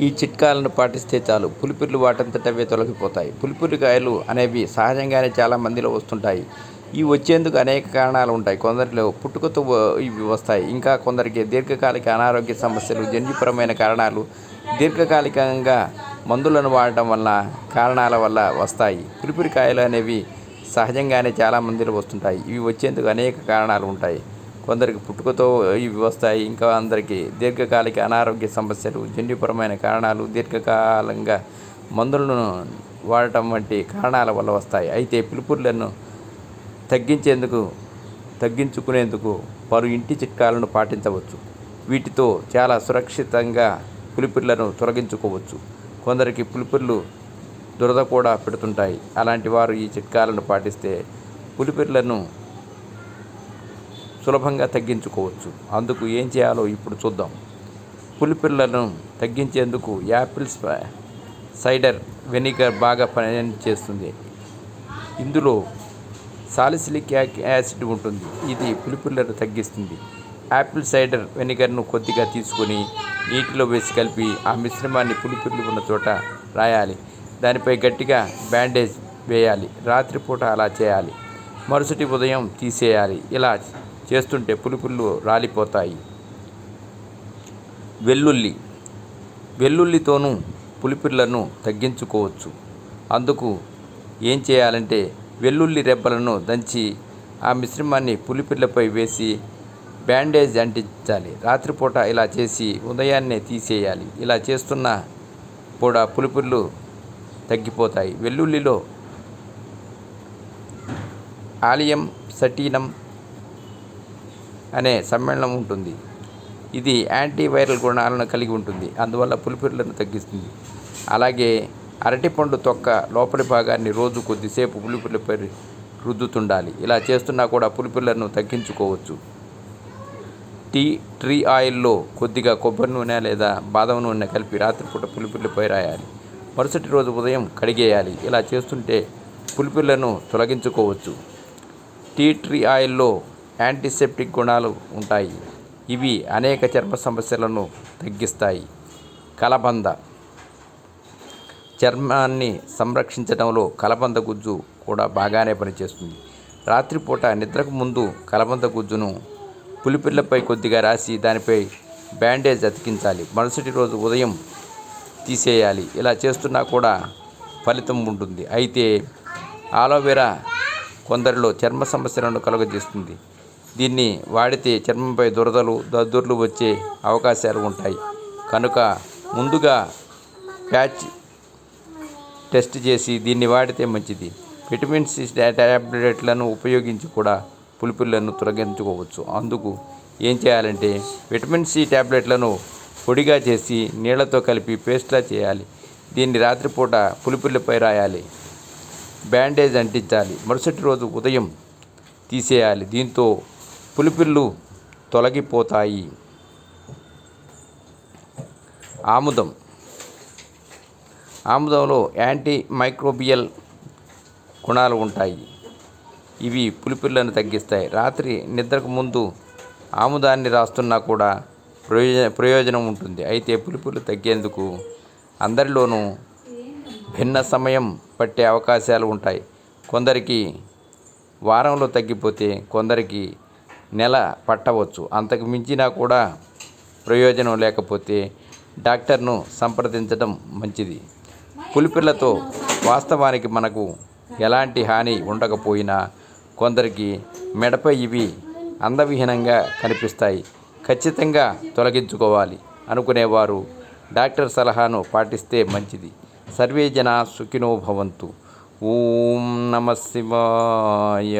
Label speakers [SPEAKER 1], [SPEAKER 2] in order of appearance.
[SPEAKER 1] ఈ చిట్కాలను పాటిస్తే చాలు. పులిపిర్లు వాటంతటవే తొలగిపోతాయి. పులిపిరికాయలు అనేవి సహజంగానే చాలా మందిలో వస్తుంటాయి. ఇవి వచ్చేందుకు అనేక కారణాలు ఉంటాయి. కొందరిలో పుట్టుకతో వ- ఇవి వస్తాయి. ఇంకా కొందరికి దీర్ఘకాలిక అనారోగ్య సమస్యలు జన్యుపరమైన కారణాలు దీర్ఘకాలికంగా మందులను వాడటం వల్ల కారణాల వల్ల వస్తాయి. పులిపిరికాయలు అనేవి సహజంగానే చాలా మందిలో వస్తుంటాయి. ఇవి వచ్చేందుకు అనేక కారణాలు ఉంటాయి. కొందరికి పుట్టుకతో ఇవి వస్తాయి ఇంకా అందరికీ దీర్ఘకాలిక అనారోగ్య సమస్యలు జన్యుపరమైన కారణాలు దీర్ఘకాలంగా మందులను వాడటం వంటి కారణాల వల్ల వస్తాయి. అయితే పిలుపుర్లను తగ్గించేందుకు తగ్గించుకునేందుకు పలు ఇంటి చిట్కాలను పాటించవచ్చు. వీటితో చాలా సురక్షితంగా పులిపిర్లను తొలగించుకోవచ్చు. కొందరికి పులిపిర్లు దురద కూడా పెడుతుంటాయి. అలాంటి వారు ఈ చిట్కాలను పాటిస్తే పులిపిర్లను సులభంగా తగ్గించుకోవచ్చు. అందుకు ఏం చేయాలో ఇప్పుడు చూద్దాం. పులిపిల్లలను తగ్గించేందుకు యాపిల్స్ సైడర్ వెనిగర్ బాగా పనిచేస్తుంది ఇందులో సాలిసిలిక్ యాసిడ్ ఉంటుంది. ఇది పులిపిల్లను తగ్గిస్తుంది. యాపిల్ సైడర్ వెనిగర్ను కొద్దిగా తీసుకొని నీటిలో వేసి కలిపి ఆ మిశ్రమాన్ని పులిపిల్లు ఉన్న చోట రాయాలి. దానిపై గట్టిగా బ్యాండేజ్ వేయాలి. రాత్రిపూట అలా చేయాలి. మరుసటి ఉదయం తీసేయాలి. ఇలా చేస్తుంటే పులిపుళ్ళు రాలిపోతాయి. వెల్లుల్లి. వెల్లుల్లితోనూ పులిపిర్లను తగ్గించుకోవచ్చు. అందుకు ఏం చేయాలంటే వెల్లుల్లి రెబ్బలను దంచి ఆ మిశ్రమాన్ని పులిపిర్లపై వేసి బ్యాండేజ్ అంటించాలి. రాత్రిపూట ఇలా చేసి ఉదయాన్నే తీసేయాలి. ఇలా చేస్తున్న కూడా పులిపిర్లు తగ్గిపోతాయి. వెల్లుల్లిలో ఆలియం సటీనం అనే సమ్మేళనం ఉంటుంది. ఇది యాంటీవైరల్ గుణాలను కలిగి ఉంటుంది. అందువల్ల పులిపిర్లను తగ్గిస్తుంది. అలాగే అరటిపండు తొక్క లోపలి భాగాన్ని రోజు కొద్దిసేపు పులిపిర్లపై రుద్దుతుండాలి. ఇలా చేస్తున్నా కూడా పులిపిర్లను తగ్గించుకోవచ్చు. టీ ట్రీ ఆయిల్లో కొద్దిగా కొబ్బరి నూనె లేదా బాదం నూనె కలిపి రాత్రిపూట పులిపిర్లపై రాయాలి. మరుసటి రోజు ఉదయం కడిగేయాలి. ఇలా చేస్తుంటే పులిపిర్లను తొలగించుకోవచ్చు. టీ ట్రీ ఆయిల్లో యాంటీసెప్టిక్ గుణాలు ఉంటాయి. ఇవి అనేక చర్మ సమస్యలను తగ్గిస్తాయి. కలబంద. చర్మాన్ని సంరక్షించడంలో కలబంద గుజ్జు కూడా బాగానే పనిచేస్తుంది. రాత్రిపూట నిద్రకు ముందు కలబంద గుజ్జును పులిపిల్లపై కొద్దిగా రాసి దానిపై బ్యాండేజ్ అతికించాలి. మరుసటి రోజు ఉదయం తీసేయాలి. ఇలా చేస్తున్నా కూడా ఫలితం ఉంటుంది. అయితే ఆలోవెరా కొందరిలో చర్మ సమస్యలను కలుగజేస్తుంది. దీన్ని వాడితే చర్మంపై దురదలు దద్దుర్లు వచ్చే అవకాశాలు ఉంటాయి. కనుక ముందుగా ప్యాచ్ టెస్ట్ చేసి దీన్ని వాడితే మంచిది. విటమిన్ సి ట్యాబ్లెట్లను ఉపయోగించి కూడా పులిపిల్లను తొలగించుకోవచ్చు. అందుకు ఏం చేయాలంటే విటమిన్ సి ట్యాబ్లెట్లను పొడిగా చేసి నీళ్ళతో కలిపి పేస్ట్లా చేయాలి. దీన్ని రాత్రిపూట పులిపిల్లపై రాయాలి. బ్యాండేజ్ అంటించాలి. మరుసటి రోజు ఉదయం తీసేయాలి. దీంతో పులిపిల్లు తొలగిపోతాయి. ఆముదం. ఆముదంలో యాంటీ మైక్రోబియల్ గుణాలు ఉంటాయి. ఇవి పులిపిల్లను తగ్గిస్తాయి. రాత్రి నిద్రకు ముందు ఆముదాన్ని రాస్తున్నా కూడా ప్రయోజన ప్రయోజనం ఉంటుంది. అయితే పులిపిల్లు తగ్గేందుకు అందరిలోనూ భిన్న సమయం పట్టే అవకాశాలు ఉంటాయి. కొందరికి వారంలో తగ్గిపోతే కొందరికి నెల పట్టవచ్చు. అంతకు మించినా కూడా ప్రయోజనం లేకపోతే డాక్టర్ను సంప్రదించడం మంచిది. పులిపిల్లతో వాస్తవానికి మనకు ఎలాంటి హాని ఉండకపోయినా కొందరికి మెడపై ఇవి అందవిహీనంగా కనిపిస్తాయి. ఖచ్చితంగా తొలగించుకోవాలి అనుకునేవారు డాక్టర్ సలహాను పాటిస్తే మంచిది. సర్వే జన సుఖినో భవంతు. ఓం నమ శివాయ.